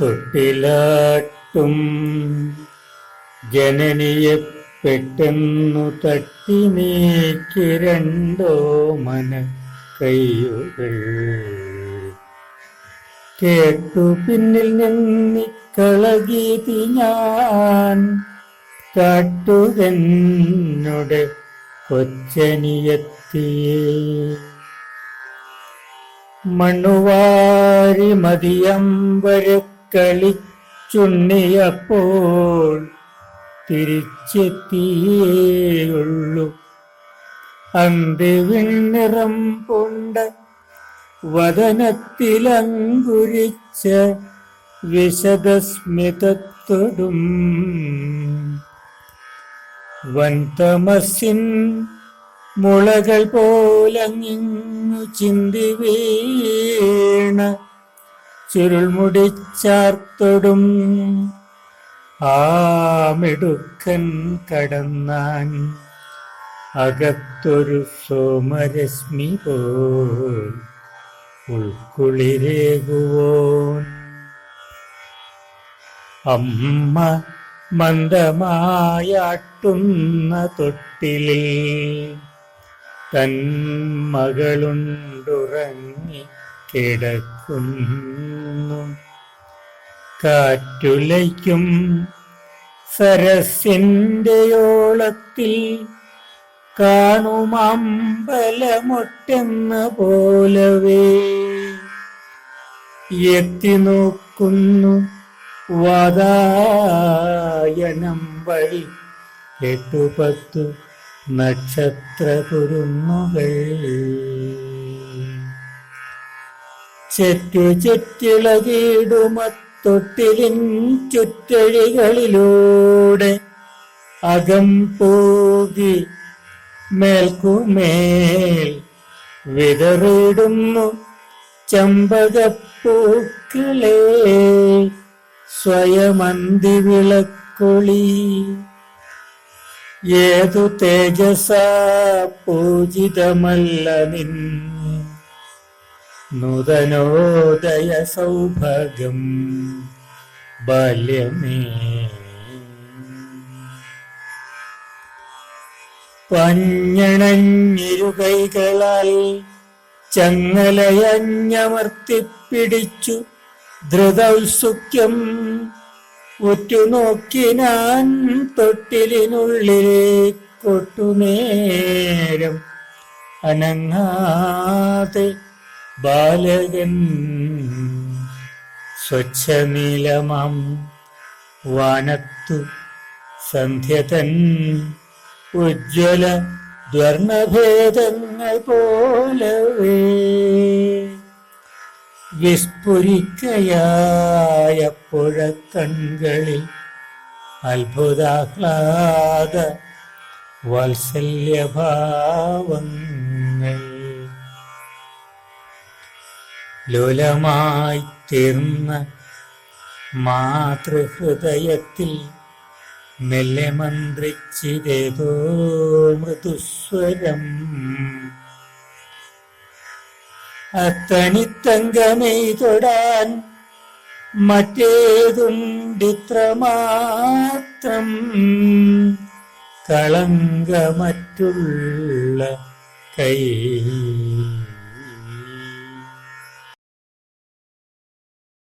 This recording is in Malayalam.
തൊട്ടിലാട്ടും ജനനിയെ പെട്ടെന്നു തട്ടി നീക്കി രണ്ടോ മന കൈയുകൾ കേട്ടു പിന്നിൽ നിന്നിക്കളകീതി ഞാൻ. കാട്ടുകന്നോട് കൊച്ചനിയെത്തിയേ മണ്ണുവാരി മതിയമ്പര് കളിച്ചുണ്ണിയപ്പോൾ തിരിച്ചെത്തിയേയുള്ളൂ. അന്തിവിണ്ണിറം പൂണ്ട വദനത്തിലങ്കുരിച്ച വിശദസ്മിതത്തൊടും. വൻതമസിൻ മുളകൾ പോലങ്ങിങ്ങു ചിന്തി വീണ ചുരുൾമുടിച്ചാർത്തൊടും ആ മിടുക്കൻ കടന്നാൻ അകത്തൊരു സോമരശ്മി പോൽ ഉൾക്കുളിരേകുവോൻ. അമ്മ മന്ദമായാട്ടുന്ന തൊട്ടിലിൽ തൻ മകളുണ്ടുറങ്ങി കിടക്കുന്നു. കാറ്റുലയ്ക്കും സരസിന്റെ ഓളത്തിൽ കാണുമമ്പലമൊട്ടെന്ന പോലവേ. എത്തി നോക്കുന്നു വാതായനം വഴി. എട്ടുപത്തു നക്ഷത്ര കുരുന്നുകൾ ചെറ്റു ചെറ്റിളകിടുമത്തൊട്ടിലിൻ ചുറ്റഴികളിലൂടെ അകം പോകി മേൽക്കുമേൽ വിതറിടുന്നു ചമ്പകപ്പൂക്കളെ. സ്വയമന്തി വിളക്കൊളി. ഏതു തേജസാ പൂജിതമല്ല നിൻ നൂതനോദയ സൗഭാഗ്യം ബാല്യമേ. പഞ്ഞണഞ്ഞിരുകൈകളാൽ ചങ്ങലയഞ്ഞമർത്തിപ്പിടിച്ചു ധൃതൗത്സുക്യം ഉറ്റുനോക്കി ഞാൻ തൊട്ടിലിനുള്ളിലെ കൊട്ടുനേരം അനങ്ങാതെ ബാലകൻ സ്വച്ഛനീലമാം വാനത്തു സന്ധ്യതൻ ഉജ്ജ്വല ദ്വർണഭേദങ്ങൾ പോലവേ. വിസ്ഫുരിക്കയായ പുഴക്കൺകളിൽ അത്ഭുതാഹ്ലാദ വാത്സല്യഭാവങ്ങൾ. ലോലമായി തീർന്ന മാതൃഹൃദയത്തിൽ മെല്ലെ മന്ത്രിച്ചിതേതോ മൃദുസ്വരം. അത്തണിത്തങ്കമേ തൊടാൻ മറ്റേതുണ്ടിത്രമാത്രം കളങ്കമറ്റുള്ള കൈ.